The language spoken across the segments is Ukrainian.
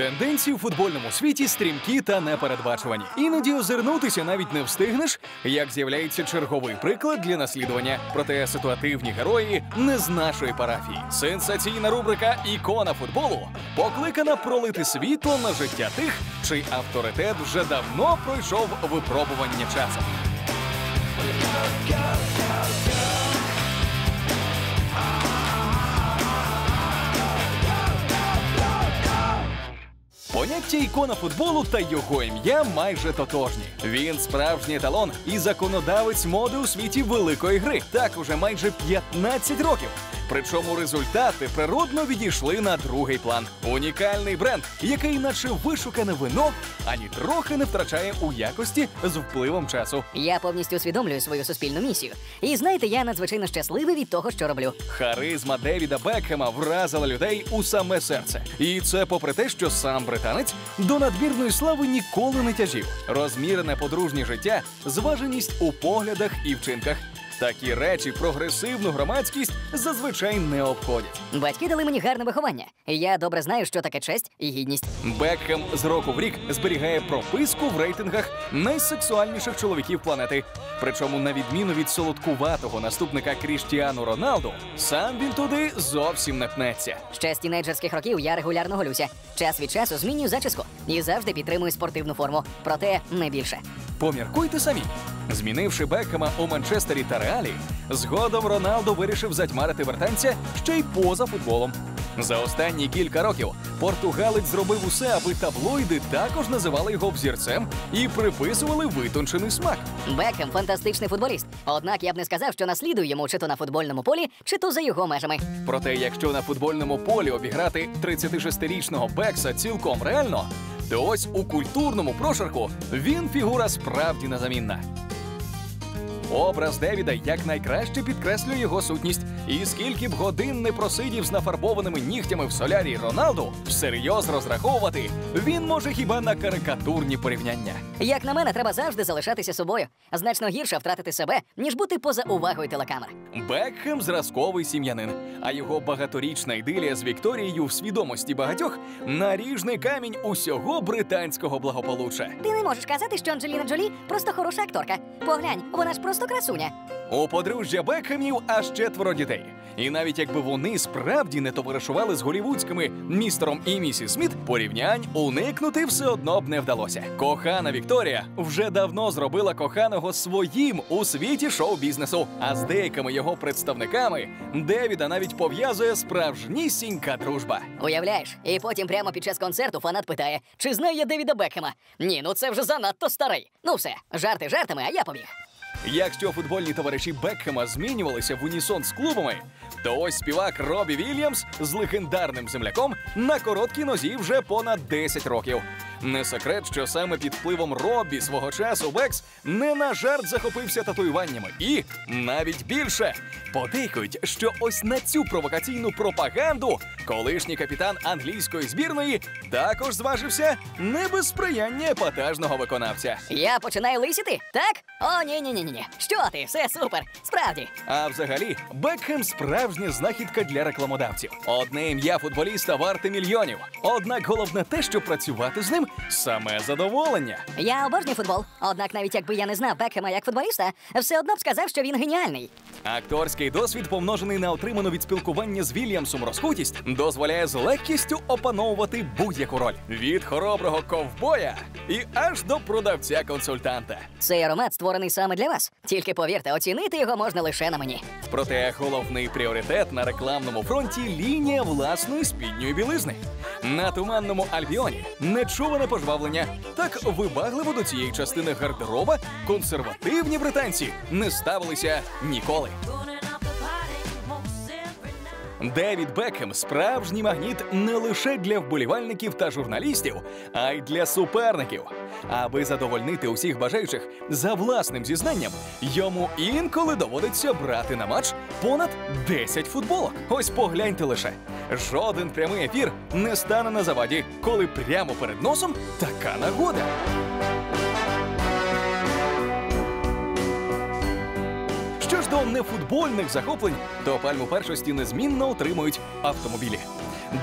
Тенденції в футбольному світі стрімкі та непередбачувані. Іноді озирнутися навіть не встигнеш, як з'являється черговий приклад для наслідування. Проте ситуативні герої не з нашої парафії. Сенсаційна рубрика Ікона футболу покликана пролити світло на життя тих, чий авторитет вже давно пройшов випробування часом. Поняття ікона футболу та його ім'я майже тотожні. Він справжній еталон і законодавець моди у світі великої гри. Так уже майже 15 років. Причому результати природно відійшли на другий план. Унікальний бренд, який, наче вишукане вино, ані трохи не втрачає у якості з впливом часу. Я повністю усвідомлюю свою суспільну місію. І знаєте, я надзвичайно щасливий від того, що роблю. Харизма Девіда Бекхема вразила людей у саме серце. І це попри те, що сам британець до надмірної слави ніколи не тяжів. Розмірене подружнє життя, зваженість у поглядах і вчинках. Такі речі прогресивну громадськість зазвичай не обходять. Батьки дали мені гарне виховання. Я добре знаю, що таке честь і гідність. Бекхем з року в рік зберігає прописку в рейтингах найсексуальніших чоловіків планети. Причому, на відміну від солодкуватого наступника Кріштіану Роналду, сам він туди зовсім не пнеться. Ще з тінейджерських років я регулярно голюся. Час від часу змінюю зачіску і завжди підтримую спортивну форму. Проте не більше. Поміркуйте самі. Змінивши Бекхема у Манчестері та Реалі, згодом Роналдо вирішив затьмарити вертанця ще й поза футболом. За останні кілька років португалець зробив усе, аби таблоїди також називали його взірцем і приписували витончений смак. Бекхем фантастичний футболіст. Однак я б не сказав, що наслідую йому чи то на футбольному полі, чи то за його межами. Проте, якщо на футбольному полі обіграти 36-річного Бекса цілком реально, то ось у культурному прошарку він фігура справді незамінна. Образ Девіда якнайкраще підкреслює його сутність. І скільки б годин не просидів з нафарбованими нігтями в солярі Роналду, всерйоз розраховувати він може хіба на карикатурні порівняння. Як на мене, треба завжди залишатися собою. Значно гірше втратити себе, ніж бути поза увагою телекамер. Бекхем зразковий сім'янин, а його багаторічна ідилія з Вікторією в свідомості багатьох наріжний камінь усього британського благополуччя. Ти не можеш казати, що Анджеліна Джолі просто хороша акторка. Поглянь, вона ж просто красуня. У подружжя Бекхемів аж четверо дітей. І навіть якби вони справді не товаришували з голівудськими містером і місіс Сміт, порівнянь уникнути все одно б не вдалося. Кохана Вікторія вже давно зробила коханого своїм у світі шоу-бізнесу. А з деякими його представниками Девіда навіть пов'язує справжнісінька дружба. Уявляєш? І потім прямо під час концерту фанат питає, чи знаю я Девіда Бекхема. Ні, ну це вже занадто старий. Ну все, жарти жартами, а я побіг. Якщо футбольні товариші Бекхема змінювалися в унісон з клубами, то ось співак Робі Вільямс з легендарним земляком на короткій нозі вже понад 10 років. Не секрет, що саме під впливом Робі свого часу Бекс не на жарт захопився татуюваннями, і навіть більше подейкують, що ось на цю провокаційну пропаганду колишній капітан англійської збірної також зважився не без сприяння епатажного виконавця. Я починаю лисіти, так? О, ні, ні, ні, ні. Що ти? Все супер. Справді. А взагалі, Бекхем справжня знахідка для рекламодавців. Одне ім'я футболіста варте мільйонів. Однак головне те, що працювати з ним саме задоволення. Я обожнюю футбол. Однак, навіть якби я не знав Бекхема як футболіста, все одно б сказав, що він геніальний. Акторський досвід, помножений на отриману від спілкування з Вільямсом розкутість, дозволяє з легкістю опановувати будь-яку роль від хороброго ковбоя і аж до продавця-консультанта. Цей аромат створений саме для вас. Тільки повірте, оцінити його можна лише на мені. Проте головний пріоритет на рекламному фронті лінія власної спідньої білизни. На туманному альбіоні нечуване пожвавлення. Так вибагливо до цієї частини гардероба консервативні британці не ставилися ніколи. Девід Бекхем справжній магніт не лише для вболівальників та журналістів, а й для суперників. Аби задовольнити усіх бажаючих за власним зізнанням, йому інколи доводиться брати на матч понад 10 футболок. Ось погляньте лише. Жоден прямий ефір не стане на заваді, коли прямо перед носом така нагода. До нефутбольних захоплень, то пальму першості незмінно отримують автомобілі.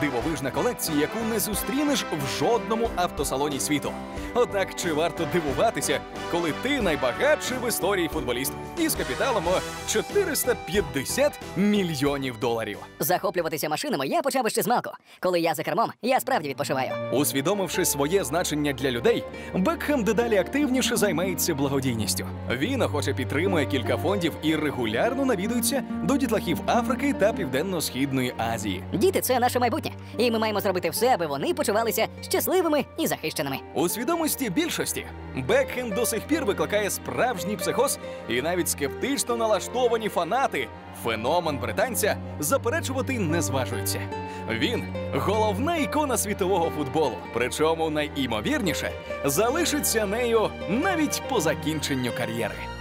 Дивовижна колекція, яку не зустрінеш в жодному автосалоні світу. Однак чи варто дивуватися, коли ти найбагатший в історії футболіст із капіталом у 450 мільйонів доларів? Захоплюватися машинами я почав іще з малку. Коли я за кермом, я справді відпочиваю. Усвідомивши своє значення для людей, Бекхем дедалі активніше займається благодійністю. Він охоче підтримує кілька фондів і регулярно навідується до дітлахів Африки та Південно-Східної Азії. Діти це наше майбутнє, і ми маємо зробити все, аби вони почувалися щасливими і захищеними. У свідомості більшості Бекхем до сих пір викликає справжній психоз, і навіть скептично налаштовані фанати феномен британця заперечувати не зважуються. Він головна ікона світового футболу, причому найімовірніше залишиться нею навіть по закінченню кар'єри.